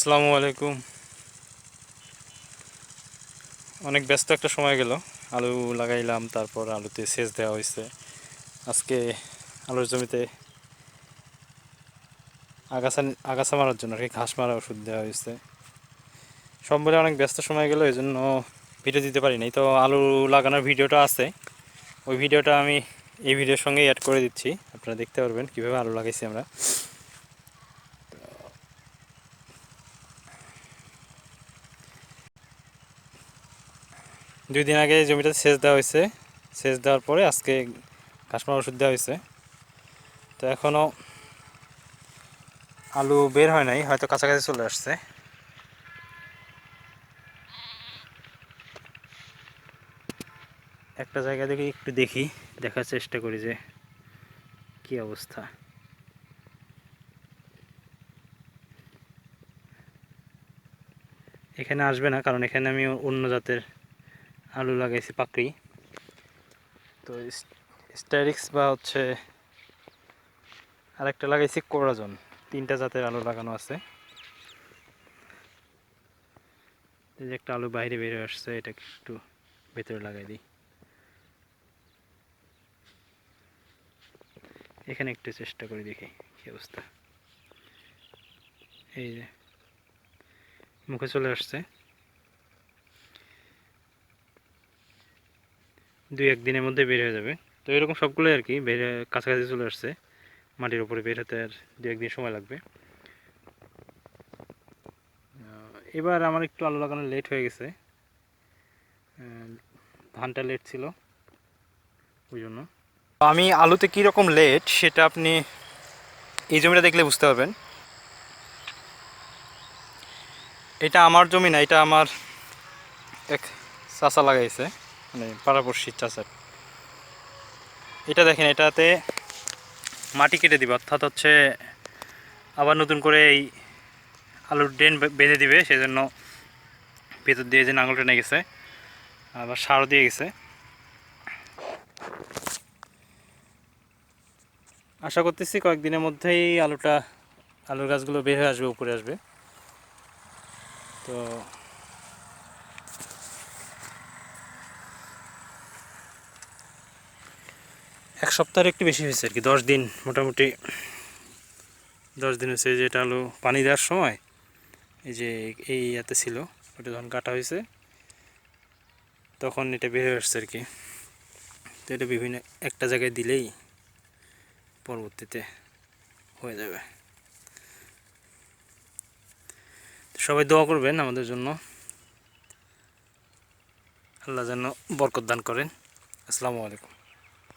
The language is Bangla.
আসসালামু আলাইকুম। অনেক ব্যস্ত একটা সময় গেল। আলু লাগাইলাম, তারপর আলুতে সেচ দেওয়া হয়েছে। আজকে আলুর জমিতে আগাছা আগাছা মারার জন্য আর কি, ঘাস মারা ওষুধ দেওয়া হয়েছে। সব মিলে অনেক ব্যস্ত সময় গেল এই জন্য ভিডিও দিতে পারি নাই। তো আলু লাগানোর ভিডিওটা আছে। ওই ভিডিওটা আমি এই ভিডিওর সঙ্গে অ্যাড করে দিচ্ছি। আপনারা দেখতে পারবেন কীভাবে আলু লাগাইছি আমরা। দুই দিন আগে জমিটাতে সেচ দেওয়া হয়েছে। সেচ দেওয়ার পরে আজকে ঘাসমার ওষুধ দেওয়া হয়েছে। তো এখনও আলু বের হয় নাই, হয়তো কাছাকাছি চলে আসছে। একটা জায়গা থেকে একটু দেখি, দেখার চেষ্টা করি যে কি অবস্থা। এখানে আসবে না, কারণ এখানে আমি অন্য জাতের আলু লাগাইছি পাকড়ি তো স্টারিক্স বা হচ্ছে আরেকটা লাগাইছি কোরাজন তিনটা জাতের আলু লাগানো আছে। এই যে একটা আলু বাইরে বের আসছে, এটাকে একটু ভেতরে লাগাই দিই। এখানে একটু চেষ্টা করে দেখি কি অবস্থা। এই যে মুখে চলে আসছে। দুই একদিনের মধ্যে বের হয়ে যাবে। তো এরকম সবগুলোই আর কি বের কাছাকাছি চলে আসছে। মাটির উপরে বের হতে আর দু একদিন সময় লাগবে। এবার আমার একটু আলু লাগানো লেট হয়ে গেছে। ধানটা লেট ছিল। ওই জন্য। আমি আলুতে কীরকম লেট সেটা আপনি এই জমিটা দেখলে বুঝতে পারবেন। এটা আমার জমি না, এটা আমার এক চাষা লাগাইছে। মানে পাড়াপড়শির চাষার এটা দেখেন, এটাতে মাটি কেটে দিবে। অর্থাৎ হচ্ছে আবার নতুন করে এই আলুর ড্রেন বেঁধে দিবে, সেজন্য ভেতর দিয়ে যে নাঙল টেনে গেছে, আবার সারও দিয়ে গেছে। আশা করতেছি কয়েকদিনের মধ্যেই আলুটা, আলুর গাছগুলো বের হয়ে আসবে, উপরে আসবে। তো এক সপ্তাহের একটু বেশি হয়েছে আর কি, দশ দিন মোটামুটি। দশ দিন হয়েছে যেটা আলু পানি দেওয়ার সময়, এই যে এই ইয়াতে ছিল, ওটা যখন কাটা হয়েছে, তখন এটা বের হয়ে আসছে আর কি। তো এটা বিভিন্ন, একটা জায়গায় দিলেই পরবর্তীতে হয়ে যাবে। সবাই দোয়া করবেন আমাদের জন্য। আল্লাহ যেন বরকত দান করেন। আসসালামু আলাইকুম।